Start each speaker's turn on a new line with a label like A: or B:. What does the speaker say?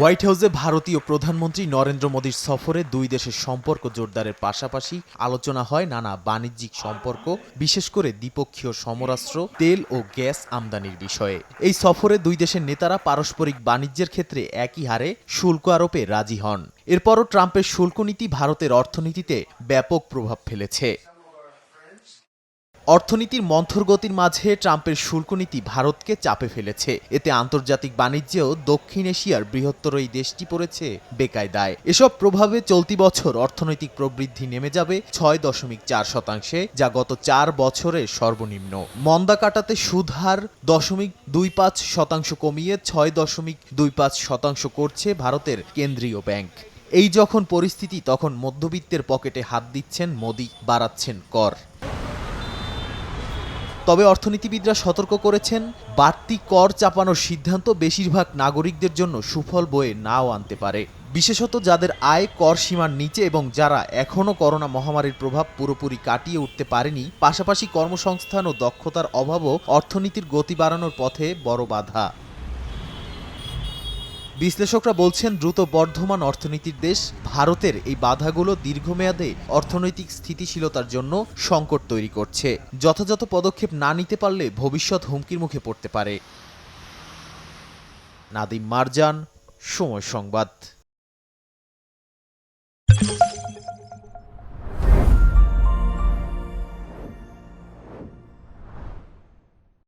A: White হাউসে ভারতীয় প্রধানমন্ত্রী নরেন্দ্র মোদীর সফরে দুই দেশের সম্পর্ক জোরদারের পাশাপাশি আলোচনা হয় নানা বাণিজ্যিক সম্পর্ক, বিশেষ করে দ্বিপক্ষীয় সমরাস্ত্র, তেল ও গ্যাস আমদানির বিষয়ে। এই সফরে দুই দেশের নেতারা পারস্পরিক বাণিজ্যের ক্ষেত্রে একই হারে শুল্ক আরোপে রাজি হন। এরপরও ট্রাম্পের শুল্ক নীতি ভারতের অর্থনীতিতে ব্যাপক প্রভাব ফেলেছে। অর্থনীতির মন্থর গতির মাঝে ট্রাম্পের শুল্ক নীতি ভারতকে চাপে ফেলেছে। এতে আন্তর্জাতিক বাণিজ্যেও দক্ষিণ এশিয়ার বৃহত্তর এই দেশটি পড়েছে বেকায়দায়। এসব প্রভাবে চলতি বছর অর্থনৈতিক প্রবৃদ্ধি নেমে যাবে ছয় দশমিক চার শতাংশে, যা গত চার বছরের সর্বনিম্ন। মন্দা কাটাতে সুদহার দশমিক দুই পাঁচ শতাংশ কমিয়ে ছয় দশমিক দুই পাঁচ শতাংশ করছে ভারতের কেন্দ্রীয় ব্যাংক। এই যখন পরিস্থিতি, তখন মধ্যবিত্তের পকেটে হাত দিচ্ছেন মোদি, বাড়াচ্ছেন কর। তবে অর্থনীতিবিদরা সতর্ক করেছেন, বাড়তি কর চাপানোর সিদ্ধান্ত বেশিরভাগ নাগরিকদের জন্য সুফল বয়ে নাও আনতে পারে। বিশেষত যাদের আয় কর সীমার নিচে এবং যারা এখনও করোনা মহামারীর প্রভাব পুরোপুরি কাটিয়ে উঠতে পারেনি, পাশাপাশি কর্মসংস্থান ও দক্ষতার অভাবও অর্থনীতির গতি বাড়ানোর পথে বড় বাধা। বিশ্লেষকরা বলছেন, দ্রুত বর্ধমান অর্থনীতির দেশ ভারতের এই বাধাগুলো দীর্ঘমেয়াদে অর্থনৈতিক স্থিতিশীলতার জন্য সংকট তৈরি করছে। যথাযথ পদক্ষেপ না নিতে পারলে ভবিষ্যৎ হুমকির মুখে পড়তে পারে। নাদিম মারজান, সময় সংবাদ।